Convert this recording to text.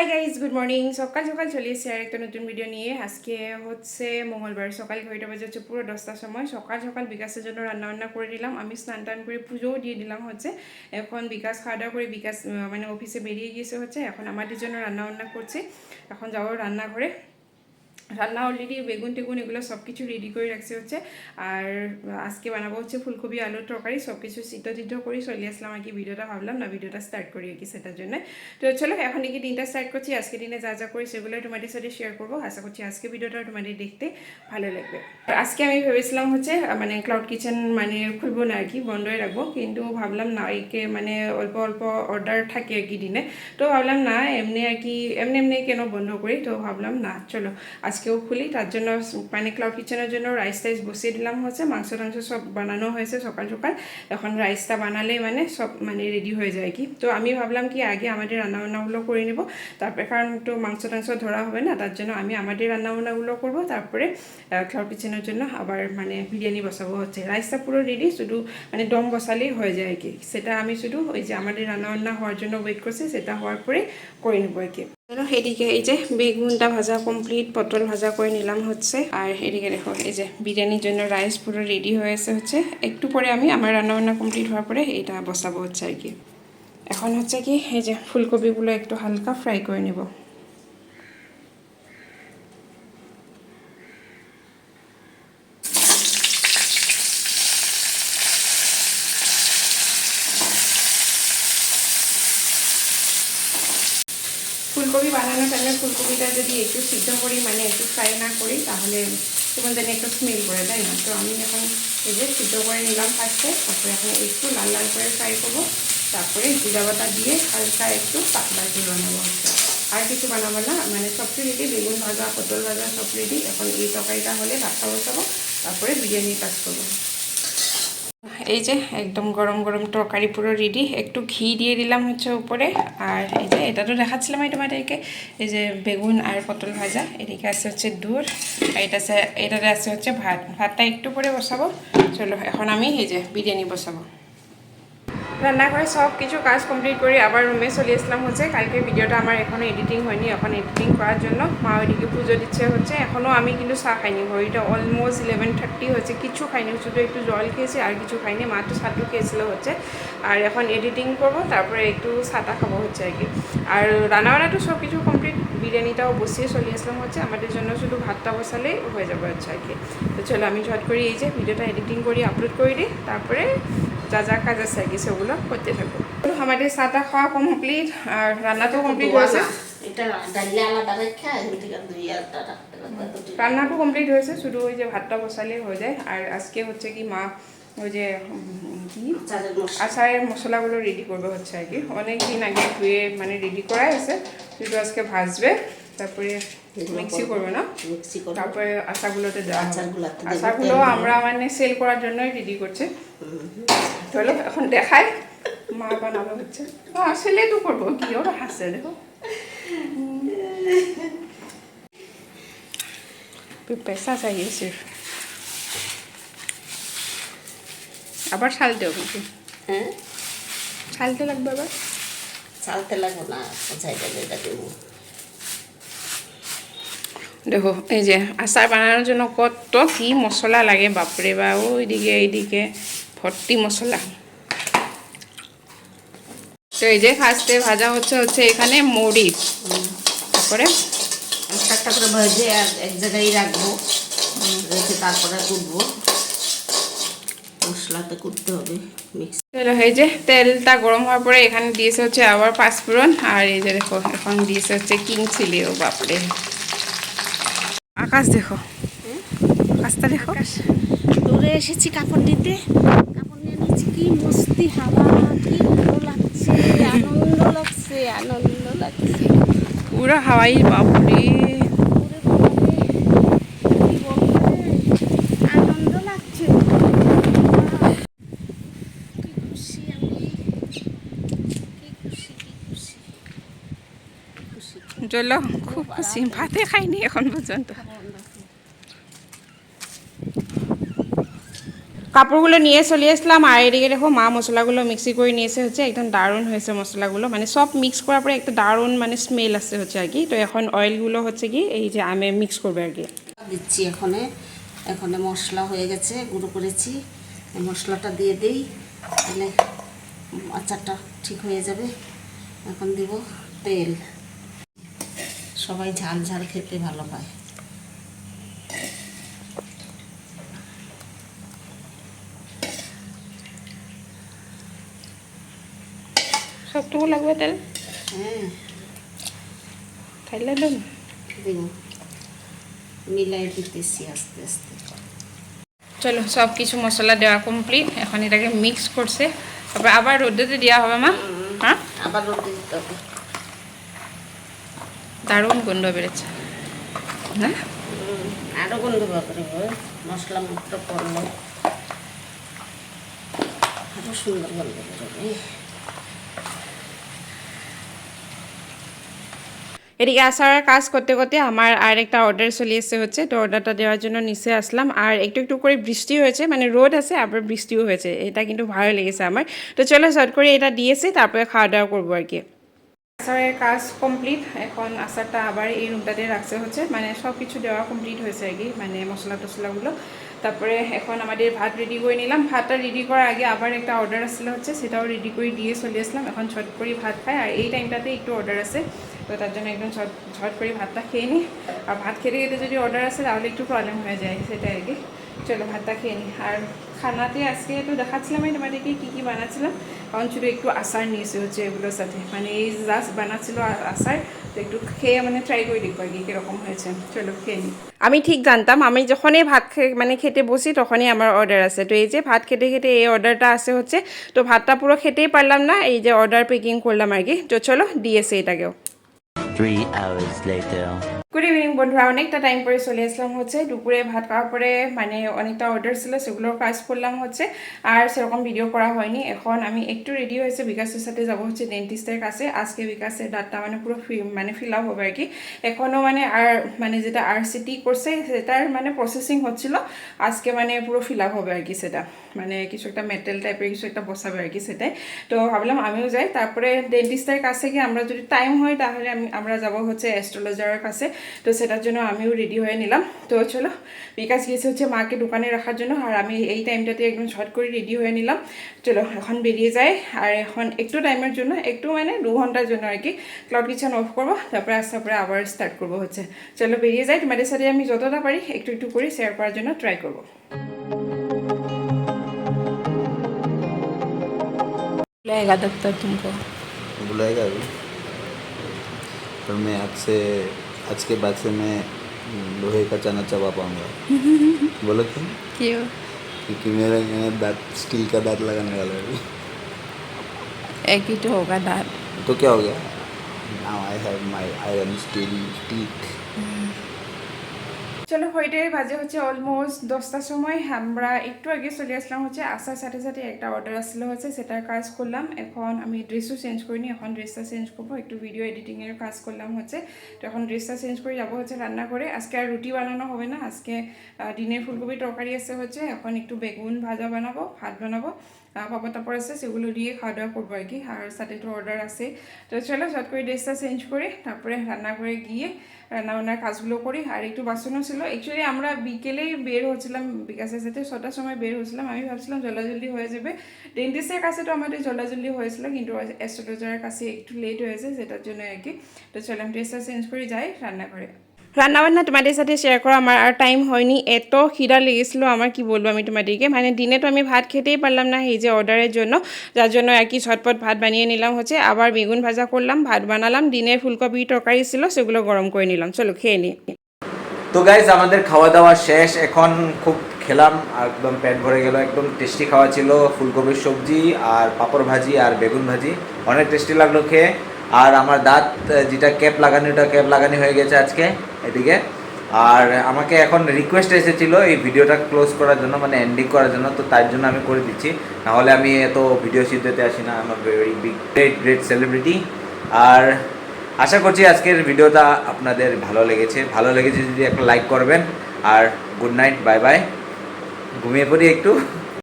Hi guys good morning সকাল সকাল চলে এসেছি আর একটা নতুন ভিডিও নিয়ে। আজকে হচ্ছে মঙ্গলবার। সকাল ঘড়িটা বাজে হচ্ছে, পুরো দশটার সময়। সকাল সকাল বিকাশের জন্য রান্না বান্না করে দিলাম আমি স্নান টান করে পুজোও দিয়ে দিলাম হচ্ছে। এখন বিকাশ খাওয়া দাওয়া করে বিকাশ মানে অফিসে বেরিয়ে গিয়েছে হচ্ছে। এখন আমাদের জন্য রান্না বান্না করছে। এখন যাব রান্নাঘরে। রান্না অলরেডি বেগুন টেগুন এগুলো সব কিছু রেডি করে রাখছে হচ্ছে। আর আজকে বানাবো হচ্ছে ফুলকপি আলুর তরকারি সব কিছু সিদ্ধ করে চলে আসলাম আর কি ভিডিওটা ভাবলাম না, ভিডিওটা স্টার্ট করি আর কি সেটার জন্য। তো চলো, এখন কি দিনটা স্টার্ট করছি। আজকে দিনে যা যা করি সেগুলো তোমাদের সাথে শেয়ার করব। আশা করছি আজকে ভিডিওটা তোমাদের দেখতে ভালো লাগবে। আজকে আমি ভেবেছিলাম হচ্ছে মানে ক্লাউড কিচেন মানে খুলবো না আর কি, বন্ধই রাখব। কিন্তু ভাবলাম না, একে মানে অল্প অল্প অর্ডার থাকে আর কি দিনে। তো ভাবলাম না, এমনি আর কি, এমনি এমনি কেন বন্ধ করি? তো ভাবলাম না, চলো আজকেও খুলি, তার জন্য মানে ক্লাউড কিচেনের জন্য রাইস টাইস বসিয়ে দিলাম হচ্ছে মাংস টাংস সব বানানো হয়েছে সকাল সকাল। এখন রাইসটা বানালেই মানে সব মানে রেডি হয়ে যায় কি। তো আমি ভাবলাম কি আগে আমাদের রান্নাবান্নাগুলো করে নেব, তারপরে কারণ একটু মাংস টাংস ধরা হবে না, তার জন্য আমি আমাদের রান্নাবান্নাগুলো করব, তারপরে ক্লাউড কিচেনের জন্য আবার মানে বিরিয়ানি বসাবো হচ্ছে। রাইসটা পুরো রেডি শুধু মানে দম বসালেই হয়ে যায় কি। সেটা আমি শুধু ওই যে আমাদের রান্নাবান্না হওয়ার জন্য ওয়েট করছি, সেটা হওয়ার পরে করে নেব কি। চলো এদিকে এই যে বেগুনটা ভাজা কমপ্লিট পটল ভাজা করে নিলাম হচ্ছে। আর এদিকে দেখো, এই যে বিরিয়ানির জন্য রাইস পুরো রেডি হয়েছে হচ্ছে। একটু পরে আমি আমার রান্নাবান্না কমপ্লিট হওয়ার পরে এটা বসাবো হচ্ছে আর কি। এখন হচ্ছে কি, এই যে ফুলকপিগুলো একটু হালকা ফ্রাই করে নেব। বানানোর টাইমে ফুলকপিটা যদি একটু সিদ্ধ করি মানে একটু ফ্রাই না করি, তাহলে কেমন জানি একটু স্মেল করে, তাই না? তো আমি এখন এই যে সিদ্ধ করে নিলাম ফার্স্টে তারপরে এখন একটু লাল লাল করে ফ্রাই করব। তারপরে জিরা বাটা দিয়ে হালকা একটু পাতলা বানাবো হচ্ছে আর কিছু বানাবো না মানে সব কিছু রেডি বেগুন ভাজা, পটল ভাজা সব রেডি এখন এই তরকারিটা হলে ভাতটা বসাবো, তারপরে বিরিয়ানির কাজ করব। এই যে একদম গরম গরম তরকারি পুরো রেডি একটু ঘি দিয়ে দিলাম হচ্ছে উপরে। আর এই যে এটা তো দেখাচ্ছিলাম এই তোমাদেরকে। এই যে বেগুন আর পটল ভাজা। এদিকে আছে হচ্ছে দূর। আর এটা আছে, এটাতে আছে হচ্ছে ভাত। ভাতটা একটু পরে বসাবো। চলো, এখন আমি এই যে বিরিয়ানি বসাবো। রান্না করে সব কিছু কাজ কমপ্লিট করে আবার রুমে চলে আসলাম হচ্ছে। কালকে ভিডিওটা আমার এখনও এডিটিং হয়নি, এখন এডিটিং করার জন্য। মা ওইদিকে পুজো দিচ্ছে হচ্ছে। এখনও আমি কিন্তু চা খাইনি ঘড়িটা অলমোস্ট ইলেভেন থার্টি হচ্ছে। কিছু খাইনি, শুধু একটু জল খেয়েছি আর কিছু খাইনি। মা তো ছাতু খেয়েছিল হচ্ছে। আর এখন এডিটিং করব, তারপরে একটু ছাতা খাব হচ্ছে আর কি। আর রান্নাবান্না তো সব কিছু কমপ্লিট বিরিয়ানিটাও বসিয়ে চলে আসলাম হচ্ছে। আমাদের জন্য শুধু ভাতটা বসালেই হয়ে যাবে হচ্ছে আর কি। তো চলো আমি ঝট করি এই যে ভিডিওটা এডিটিং করি আপলোড করে দিই। তারপরে যা যা কাজ আছে কি সেগুলো করতে থাকব। আমাদের চাটা খাওয়া কমপ্লিট আর রান্নাটাও কমপ্লিট হয়েছে। রান্নাটাও কমপ্লিট হয়েছে শুধু ওই যে ভাতটা বসালেই হয়ে যায়। আর আজকে হচ্ছে কি মা ওই যে কি? আচারের মশলাগুলো রেডি করবে হচ্ছে আর কি। অনেক দিন আগে ধুয়ে মানে রেডি করাই আছে শুধু আজকে ভাজবে তারপরে মিক্সি করবে। না। তারপরে আচারগুলোতে দেওয়া আচারগুলো আমরা মানে সেল করার জন্যই রেডি করছে। চলো এখন দেখাই। মা বানাবো হচ্ছে। আসলে তো করব কি ওরা হাসছে দেখো। পেশা চাইয়ে সির আবার সালতে হবে হ্যাঁ? সালতে লাগবে আবার? না দেবো? দেখো এই যে আচার বানানোর জন্য কত কি মশলা লাগে বাপরে বা ওইদিকে এইদিকে। ভর্তি মশলা। তো এই যে ফার্স্টে ভাজা হচ্ছে হচ্ছে এখানে মরিচ তারপরে একটা একটা করে ভেজে এক জায়গায় রাখব। রেখে তারপরে কুটবো। মশলাতে কুটতে হবে মিক্স চলো এই যে তেলটা গরম হওয়ার পরে এখানে দিয়েছে হচ্ছে আবার পাঁচফোড়ন। আর এই যে দেখো এখন দিয়েছে হচ্ছে কিং চিলি ও বাপরে। আকাশ দেখো। আকাশটা দেখো। দূরে এসেছি কাপড় নিতে কি মস্তি হাওয়া কি ভালো লাগছে আনন্দ লাগছে আনন্দ লাগছে। পুরো হাওয়াই বাপরে। চলো খুব খুশি। ভাতে খাইনি এখন পর্যন্ত। কাপড়গুলো নিয়ে চলে আসলাম, আর এদিকে দেখো মা মশলাগুলো মিক্সি করে নিয়ে এসে হচ্ছে একদম দারুণ হয়েছে মশলাগুলো। মানে সব মিক্স করার পরে একটা দারুণ মানে স্মেল আসছে হচ্ছে আর কি। তো এখন অয়েলগুলো হচ্ছে কি, এই যে আমি মিক্স করবে আর কি। দিচ্ছি এখানে। এখানে মশলা হয়ে গেছে, গুঁড়ো করেছি। মশলাটা দিয়ে দিই, তাহলে আচারটা ঠিক হয়ে যাবে। এখন দিব তেল। সবাই ঝাল ঝাল খেতে ভালো পায়। সবটুকু লাগবে তেল? হ্যাঁ। খাইলে দিব? মিলাই দিতেছি আস্তে আস্তে। চলো সব কিছু মশলা দেওয়া কমপ্লিট এখন এটাকে মিক্স করছে। তারপরে আবার রোদ্রেতে দেওয়া হবে মা। হ্যাঁ? আবার রোদে দিতে হবে। দারুণ গন্ধ বেড়েছে হ্যাঁ আরও গন্ধ বেরোবে মশলা মাত্র পড়লে আরও সুন্দর গন্ধ বেরোবে। এদিকে আসার কাজ করতে করতে আমার আর একটা অর্ডার চলে এসে হচ্ছে। তো অর্ডারটা দেওয়ার জন্য নিচে আসলাম। আর একটু একটু করে বৃষ্টি হয়েছে মানে রোদ আছে, আবার বৃষ্টিও হয়েছে। এটা কিন্তু ভালো লেগেছে আমার। তো চলো শর্ট করে এটা দিয়েছি, তারপরে খাওয়া দাওয়া করব আর কি। আচারের কাজ কমপ্লিট এখন আচারটা আবার এই রুমটাতে রাখছে হচ্ছে। মানে সব কিছু দেওয়া কমপ্লিট হয়েছে আর কি মানে মশলা টশলাগুলো তারপরে এখন আমাদের ভাত রেডি করে নিলাম। ভাতটা রেডি করার আগে আবার একটা অর্ডার আসলে হচ্ছে, সেটাও রেডি করে দিয়ে চলে আসলাম। এখন ছট করে ভাত খাই। আর এই টাইমটাতে একটু অর্ডার আছে। তো তার জন্য একদম ছট ছট করে ভাতটা খেয়ে নিই আর ভাত খেতে খেতে যদি অর্ডার আসে, তাহলে একটু প্রবলেম হয়ে যায়, সেটাই আর কি। চলো ভাতটা খেয়ে নিই আর খানাতে আজকে তো দেখাচ্ছিলাম আমি তোমাদেরকে কী কী বানাচ্ছিলাম। কারণ শুধু একটু আচার নিয়েছে হচ্ছে এগুলোর সাথে। মানে এই জাস্ট বানাচ্ছিল আচার, তো একটু খেয়ে মানে ট্রাই করে দেখব আর কি কীরকম হয়েছে। চলো খেয়ে নিই আমি ঠিক জানতাম, আমি যখনই ভাত মানে খেতে বসি, তখনই আমার অর্ডার আছে তো এই যে ভাত খেতে খেতে এই অর্ডারটা আসে হচ্ছে, তো ভাতটা পুরো খেতেই পারলাম না, এই যে অর্ডার পেকিং করলাম আর কি। তো চলো দিয়েছে এটাকেও। Three hours later. ইভিনিং বন্ধুরা। অনেকটা টাইম পরে চলে আসলাম হচ্ছে। দুপুরে ভাত খাওয়ার পরে মানে অনেকটা অর্ডার ছিল, সেগুলোর কাজ করলাম হচ্ছে। আর সেরকম ভিডিও করা হয়নি। এখন আমি একটু রেডি হয়েছে। বিকাশের সাথে যাব হচ্ছে ডেন্টিস্টের কাছে। আজকে বিকাশের দাঁতটা মানে পুরো মানে ফিল আপ হবে আর কি এখনও মানে আর মানে যেটা আর সিটি করছে, সেটার মানে প্রসেসিং হচ্ছিল। আজকে মানে পুরো ফিল আপ হবে আর কি সেটা। মানে কিছু একটা মেটেল টাইপের কিছু একটা বসাবে আর কি সেটাই। তো ভাবলাম আমিও যাই। তারপরে ডেন্টিস্টের কাছে গিয়ে আমরা যদি টাইম হয়, তাহলে আমি, আমরা যাব হচ্ছে অ্যাস্ট্রোলজারের কাছে। তো সেটার জন্য আমিও রেডি হয়ে নিলাম তো চলো বিকাশ গিয়েছে হচ্ছে মাকে দোকানে রাখার জন্য আর আমি এই টাইমটাতে একদম শর্ট করে রেডি হয়ে নিলাম চলো এখন বেরিয়ে যাই আর এখন একটু টাইমের জন্য একটু মানে দু ঘন্টার জন্য আর কি ক্লাউড কিচেন অফ করবো তারপরে আস্তে পরে আবার স্টার্ট করবো হচ্ছে চলো বেরিয়ে যাই তোমাদের সাথে আমি যতটা পারি একটু একটু করে শেয়ার করার জন্য ট্রাই করবো लगेगा दफ्तर तुमको बुलाएगा अभी पर मैं आज से आज के बाद से मैं लोहे का चना चबा पाऊँगा। बोलो तुम क्यों? क्योंकि मेरा यहाँ दांत स्टील का दांत लगाने वाला है। एक ही तो होगा दांत तो क्या हो गया? Now I have my iron steel teeth চলো হইটে বাজে হচ্ছে অলমোস্ট দশটার সময়। আমরা একটু আগে চলে আসলাম হচ্ছে আসার সাথে সাথে একটা অর্ডার আসলে হচ্ছে সেটার কাজ করলাম। এখন আমি ড্রেসও চেঞ্জ করিনি, এখন ড্রেসটা চেঞ্জ করব। একটু ভিডিও এডিটিংয়ের কাজ করলাম হচ্ছে। তো এখন ড্রেসটা চেঞ্জ করে যাব হচ্ছে রান্না করে। আজকে আর রুটি বানানো হবে না, আজকে দিনের ফুলকপি তরকারি আছে হচ্ছে। এখন একটু বেগুন ভাজা বানাবো, ভাত বানাবো। তাপড় আছে সেগুলো দিয়ে খাওয়া দাওয়া করব আর কি আর সাথে তো অর্ডার আছে। তো চলো চট করে ড্রেসটা চেঞ্জ করে তারপরে রান্না করে গিয়ে রান্নাবান্নার কাজগুলো করি আর একটু বাসনও ছিল অ্যাকচুয়ালি আমরা বিকেলেই বের হচ্ছিলাম বিকাশের সাথে ছটার সময় বের হচ্ছিলাম আমি ভাবছিলাম জলদি হয়ে যাবে। ডেন্টিস্টের কাছে তো আমাদের জলদি হয়েছিল কিন্তু অ্যাস্ট্রোলজারের কাছে একটু লেট হয়েছে সেটার জন্য আর কি তো চলো ড্রেসটা চেঞ্জ করে যাই রান্না করে রান্নাবান্না তোমাদের সাথে শেয়ার করা আমার আর টাইম হয়নি। এত খিদা লেগেছিলো, আমার কি বলব আমি তোমাদেরকে? মানে দিনে তো আমি ভাত খেতেই পারলাম না এই যে অর্ডারের জন্য। যার জন্য আর কি ঝটপট ভাত বানিয়ে নিলাম হচ্ছে। আবার বেগুন ভাজা করলাম, ভাত বানালাম। দিনের ফুলকপি তরকারি ছিল, সেগুলো গরম করে নিলাম। চলো খেয়ে নিই তো গাইজ আমাদের খাওয়া দাওয়া শেষ। এখন খুব খেলাম একদম পেট ভরে গেল। একদম টেস্টি খাওয়া ছিল, ফুলকপির সবজি আর পাঁপড় ভাজি আর বেগুন ভাজি। অনেক টেস্টি লাগল খেয়ে। আর আমার দাঁত যেটা ক্যাপ লাগানো, ওটা ক্যাপ লাগানি হয়ে গেছে আজকে এদিকে। আর আমাকে এখন রিকোয়েস্ট এসেছিল এই ভিডিওটা ক্লোজ করার জন্য মানে এন্ডিং করার জন্য, তো তার জন্য আমি করে দিচ্ছি। নাহলে আমি এত ভিডিও সিদ্ধতে আসি না আমার very big great great celebrity আর আশা করছি আজকের ভিডিওটা আপনাদের ভালো লেগেছে। ভালো লেগেছে যদি একটা লাইক করবেন। আর গুড নাইট বাই বাই ঘুমিয়ে পড়ি একটু।